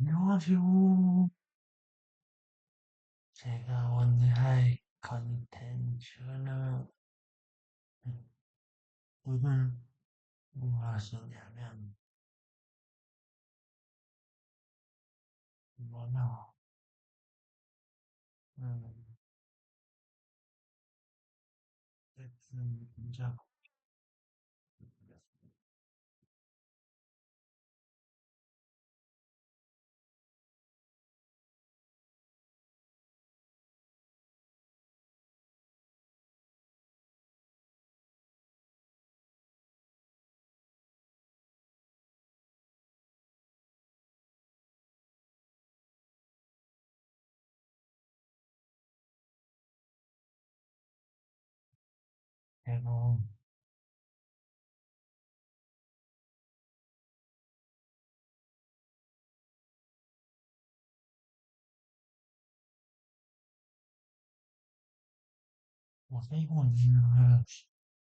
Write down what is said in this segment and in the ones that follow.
안녕하세요. 제가 오늘 할 컨텐츠는 오늘 뭐 하시냐면 뭐냐 음, 잭슨 문자 제가 오세훈님을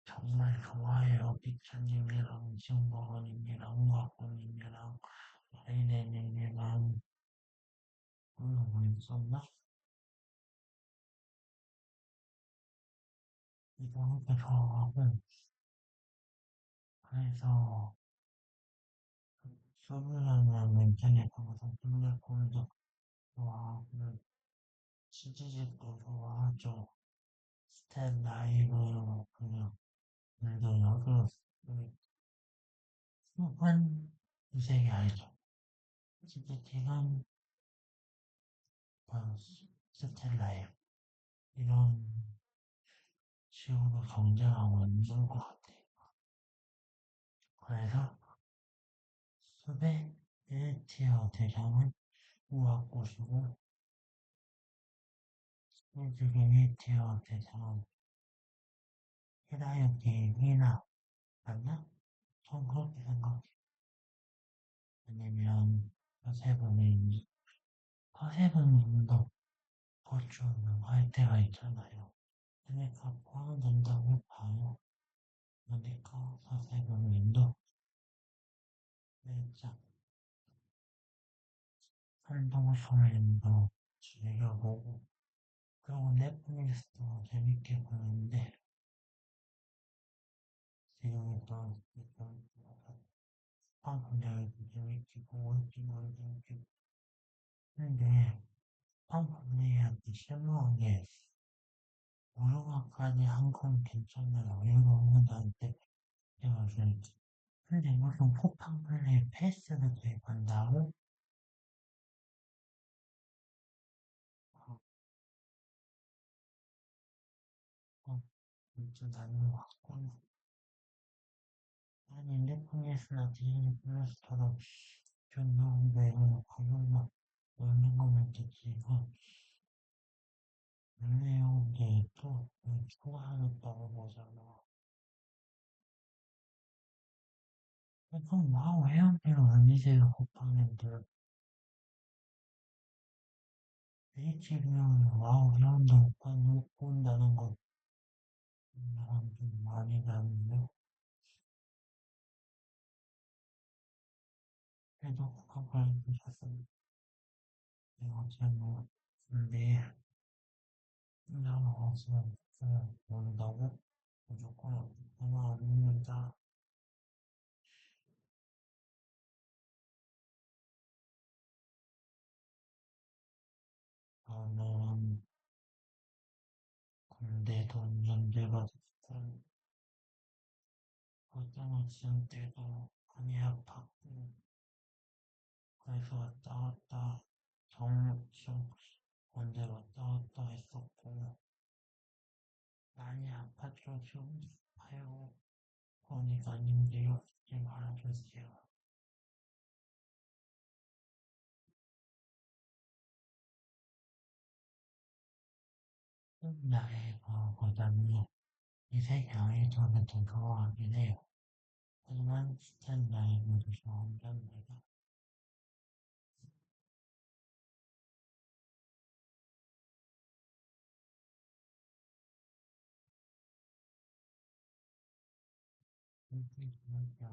정말 좋아해요. 피처님이랑 지훈버거님이랑 우아꾸님이랑 아이네님이랑 그리고 이거 함께 좋아하고 그래서 수블라는 인터넷 방송 플랫폼도 좋아하고 치즈집도 좋아하죠. 스탠 라이브 그냥 그래도 여기 수분 이색이 아니죠. 진짜 그 스탠 라이브 이런 식으로 경쟁하고 있는 것 같아요. 그래서 수배 1티어 대상은 우악꽃이고 지금 1티어 대상은 히라유키 미나 맞나? 전 그렇게 생각해. 왜냐면 허세븐이 허세븐님도 버추는 할 때가 있잖아요. 그러니까 포함된다고 봐요. 그러니까 허세븐님도? 살짝. 활동 소리도 즐겨보고 그리고 넷플릭스도 재밌게 보는데 지금 또좀 스파클레이도 재밌게 보고 있지만 재밌게 근데 스파클레이한테 실망한 게 오르막까지 한건 괜찮아요. 일본분들한테 제가 좀 근데 무슨 포팡 플레이 패스를 구입한다고? 어, 어, 진짜 나는 왔구나. 아니, 넷플릭스나 디즈니 플러스처럼 좀 배우 가격만 올린 거면 됐지. 이거 원래요, 이게 또 추가하겠다고 보잖아. 그럼 와우 회원비로 올리세요, 쿠팡님들. HBO는 와우 회원도 못 본다는 건 나랑 좀 많이 다른데. 그래도 쿠팡을 주셨으면 내가 제뭐 근데 나 와서 본다고 무조건 하나 아닙니다. 저는 군대 돈 연대받았던 고등학생 때도 많이 아팠고 그래서 왔다 갔다 군대 왔 się mają oni zanim dzieją nie mają przez dzieła. Daje go do mnie. I wiedział, że to by tylko łapię. Ten mężczyzna daje mu dużą dębę. I think that